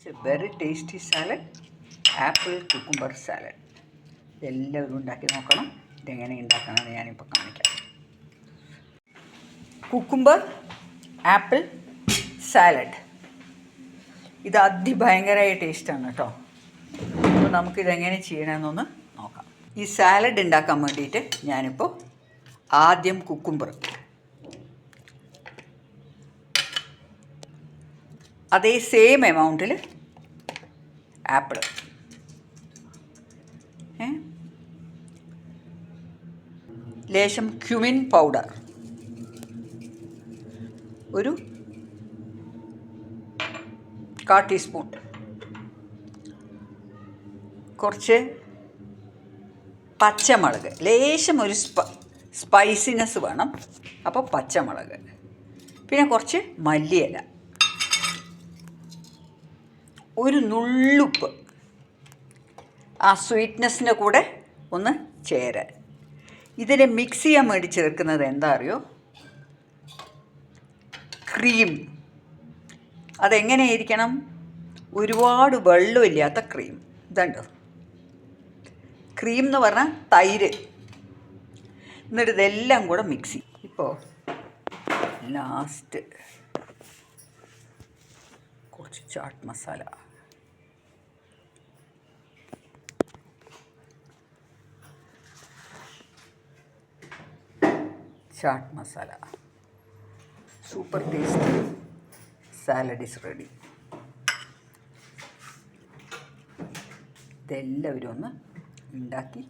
It's a very tasty salad apple cucumber salad ഇതെല്ലാവരും ഉണ്ടാക്കി നോക്കണം. ഇതെങ്ങനെ ഉണ്ടാക്കണമെന്ന് ഞാനിപ്പോൾ കാണിക്കാം. കുക്കുംബർ ആപ്പിൾ സാലഡ് ഇത് അതിഭയങ്കരമായ ടേസ്റ്റാണ് കേട്ടോ. അപ്പോൾ നമുക്കിതെങ്ങനെ ചെയ്യണമെന്നൊന്ന് നോക്കാം. ഈ സാലഡ് ഉണ്ടാക്കാൻ വേണ്ടിയിട്ട് ഞാനിപ്പോൾ ആദ്യം കുക്കുംബർ അതേ സെയിം എമൗണ്ടിൽ ആപ്പിൾ ലേശം ക്യുമിൻ പൗഡർ ഒരു കാ ടീസ്പൂൺ കുറച്ച് പച്ചമുളക്. ലേശം ഒരു സ്പ സ്പൈസിനെസ് വേണം. അപ്പോൾ പച്ചമുളക്. പിന്നെ കുറച്ച് മല്ലിയില. ഒരു നുള്ളുപ്പ് ആ സ്വീറ്റ്നെസ്സിന്റെ കൂടെ ഒന്ന് ചേരാൻ. ഇതിനെ മിക്സ് ചെയ്യാൻ വേണ്ടി ചേർക്കുന്നത് എന്താ അറിയോ? ക്രീം അതെങ്ങനെയായിരിക്കണം ഒരുപാട് വെള്ളമില്ലാത്ത ക്രീം ഇതുണ്ടോ? ക്രീം എന്ന് പറഞ്ഞാൽ തൈര്. എന്നിട്ട് ഇതെല്ലാം കൂടെ മിക്സ് ചെയ്യും ഇപ്പോൾ ലാസ്റ്റ് കുറച്ച് chaat masala chaat masala. Super tasty salad is ready ഇതെല്ലാവരും ഒന്ന് ഉണ്ടാക്കി